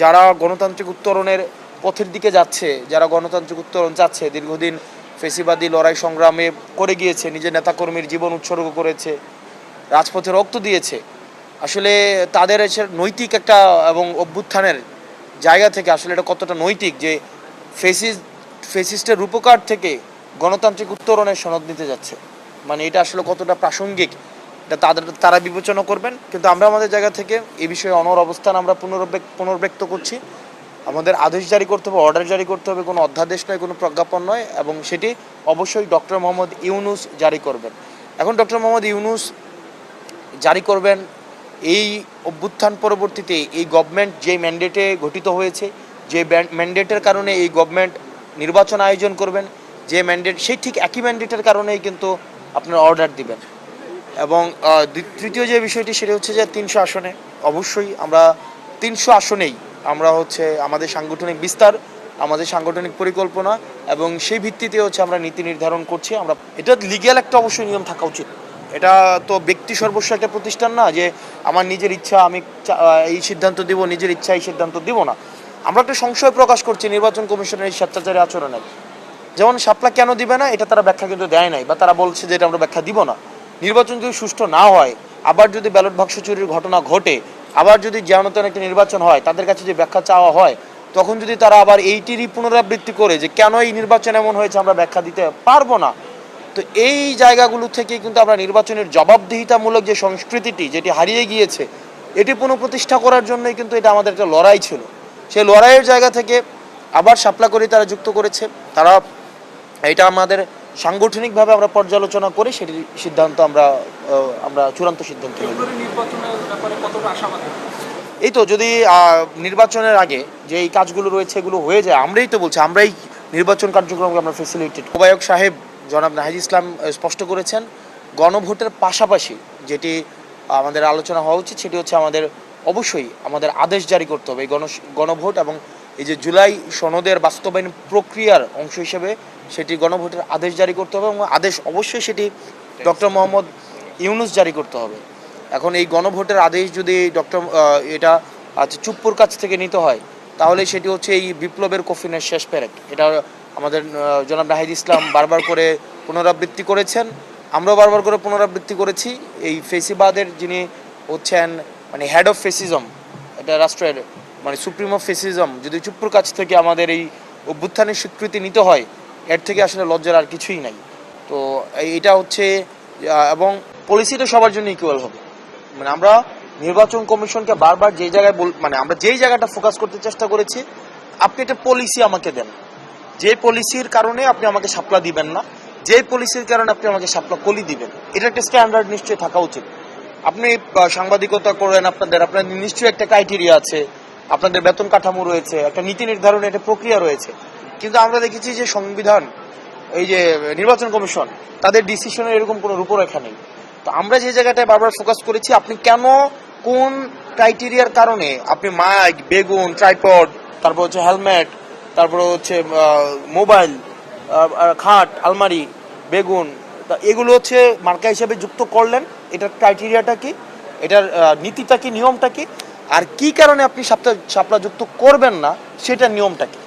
যারা গণতান্ত্রিক উত্তরণের পথের দিকে যাচ্ছে, যারা গণতান্ত্রিক উত্তরণ চাচ্ছে, দীর্ঘদিন ফেসিবাদী লড়াই সংগ্রামে করে গিয়েছে, নিজের নেতাকর্মীর জীবন উৎসর্গ করেছে, রাজপথে রক্ত দিয়েছে, আসলে তাদের এসে নৈতিক একটা এবং অভ্যুত্থানের জায়গা থেকে আসলে এটা কতটা নৈতিক যে ফেসিস, ফেসিস্টের রূপকার থেকে গণতান্ত্রিক উত্তরণের সনদ নিতে যাচ্ছে। মানে এটা আসলে কতটা প্রাসঙ্গিক এটা তাদের, তারা বিবেচনা করবেন। কিন্তু আমরা আমাদের জায়গা থেকে এ বিষয়ে অনর অবস্থান আমরা পুনরব্যক্ত, পুনর্ব্যক্ত করছি। আমাদের আদেশ জারি করতে হবে অর্ডার জারি করতে হবে, কোনো অধ্যাদেশ নয়, কোনো প্রজ্ঞাপন নয়, এবং সেটি অবশ্যই ডক্টর মোহাম্মদ ইউনুস জারি করবেন। এখন ডক্টর মোহাম্মদ ইউনুস জারি করবেন এই অভ্যুত্থান পরবর্তীতে এই গভর্নমেন্ট যে ম্যান্ডেটে গঠিত হয়েছে, যে ম্যান্ডেটের কারণে এই গভর্নমেন্ট নির্বাচন আয়োজন করবেন, যে ম্যান্ডেট সেই ঠিক একই ম্যান্ডেটের কারণেই কিন্তু আপনার অর্ডার দিবেন। এবং তৃতীয় যে বিষয়টি সেটা হচ্ছে যে তিনশো আসনে, অবশ্যই আমরা তিনশো আসনেই আমরা হচ্ছে আমাদের সাংগঠনিক বিস্তার, আমাদের সাংগঠনিক পরিকল্পনা এবং সেই ভিত্তিতে হচ্ছে আমরা নীতি নির্ধারণ করছি। আমরা, এটা লিগ্যাল একটা অবশ্যই নিয়ম থাকা উচিত। এটা তো ব্যক্তি সর্বস্ব একটা প্রতিষ্ঠান না যে আমার নিজের ইচ্ছা আমি এই সিদ্ধান্ত দিব, নিজের ইচ্ছা এই সিদ্ধান্ত দিব না। আমরা একটা সংশয় প্রকাশ করছি, নির্বাচন কমিশনের এই স্বেচ্ছাচারী আচরণের যেমন সাপলা কেন দিবে না, এটা তারা ব্যাখ্যা কিন্তু দেয় নাই বা তারা বলছে যে এটা আমরা ব্যাখ্যা দিব না। নির্বাচন যদি সুষ্ঠু না হয়, আবার যদি ব্যালট বাক্স চুরির ঘটনা ঘটে, আবার যদি যেমনতন একটা নির্বাচন হয়, তাদের কাছে যে ব্যাখ্যা চাওয়া হয়, তখন যদি তারা আবার এইটিরই পুনরাবৃত্তি করে যে কেন এই নির্বাচন এমন হয়েছে আমরা ব্যাখ্যা দিতে পারব না, তো এই জায়গাগুলো থেকে কিন্তু আমরা নির্বাচনের জবাবদিহিতামূলক যে সংস্কৃতিটি যেটি হারিয়ে গিয়েছে, এটি পুনঃপ্রতিষ্ঠা করার জন্যই কিন্তু এটা আমাদের একটা লড়াই ছিল। সেই লড়াইয়ের জায়গা থেকে আবার শাপলা করে তারা যুক্ত করেছে। তারা, এটা আমাদের সাংগঠনিকভাবে আমরা পর্যালোচনা করে সেটি সিদ্ধান্ত আমরা আমরা চূড়ান্ত সিদ্ধান্ত এই তো যদি নির্বাচনের আগে যে এই কাজগুলো রয়েছে এগুলো হয়ে যায় আমরাই তো বলছি আমরাই নির্বাচন কার্যক্রমকে আমরা ফেসিলিটেট ওবায়ক সাহেব জনাব নাহিদ ইসলাম স্পষ্ট করেছেন গণভোটের পাশাপাশি যেটি আমাদের আলোচনা হওয়া উচিত সেটি হচ্ছে আমাদের অবশ্যই আমাদের আদেশ জারি করতে হবে। এই গণ গণভোট এবং এই যে জুলাই সনদের বাস্তবায়ন প্রক্রিয়ার অংশ হিসেবে সেটি গণভোটের আদেশ জারি করতে হবে এবং আদেশ অবশ্যই সেটি ডক্টর মোহাম্মদ ইউনুস জারি করতে হবে। এখন এই গণভোটের আদেশ যদি ডক্টর এটা আচ্ছা চুপ্পুর কাছ থেকে নিতে হয় তাহলে সেটি হচ্ছে এই বিপ্লবের কফিনের শেষ প্যারেক এটা আমাদের জনাব নাহিদ ইসলাম বারবার করে পুনরাবৃত্তি করেছেন। আমরাও বারবার করে পুনরাবৃত্তি করেছি। এই ফেসিবাদের যিনি হচ্ছেন মানে হেড অফ ফেসিজম এটা রাষ্ট্রের মানে সুপ্রিম ফেসিজম যদি চুপ্পুর কাছ থেকে আমাদের এই অভ্যুত্থানের স্বীকৃতি নিতে হয়, এর থেকে আসলে লজ্জার আর কিছুই নাই। তো এটা হচ্ছে এবং পলিসিটা সবার জন্য ইকুয়াল হবে। মানে আমরা নির্বাচন কমিশনকে বারবার যেই জায়গায় বল মানে আমরা যেই জায়গাটা ফোকাস করতে চেষ্টা করেছি, আপনি একটা পলিসি আমাকে দেন। যে পলিসির কারণে আপনি আমাকে সাপলা দিবেন না, যে পলিসির কারণে আপনি আমাকে সাপলা কলি দিবেন, এটা একটা স্ট্যান্ডার্ড নিশ্চয়ই থাকা উচিত। আপনি সাংবাদিকতা করেন আপনাদের আপনাদের নিশ্চয়ই একটা ক্রাইটেরিয়া আছে। আপনাদের বেতন কাঠামো রয়েছে, একটা নীতি নির্ধারণের একটা প্রক্রিয়া রয়েছে। কিন্তু আমরা দেখেছি যে সংবিধান, এই যে নির্বাচন কমিশন, তাদের ডিসিশনের এরকম কোনো রূপরেখা নেই। তো আমরা যে জায়গাটায় বারবার ফোকাস করেছি, আপনি কেন, কোন ক্রাইটেরিয়ার কারণে আপনি মাইক বেগুন ট্রাইপড তারপর হচ্ছে হেলমেট তারপর হচ্ছে মোবাইল খাট, আলমারি, বেগুন, তা এগুলো হচ্ছে মার্কা হিসেবে যুক্ত করলেন। এটার ক্রাইটেরিয়াটা কি? এটার নীতিটা কি, নিয়মটা কি? আর কি কারণে আপনি সাপটা সাপলা যুক্ত করবেন না সেটা নিয়মটা কি?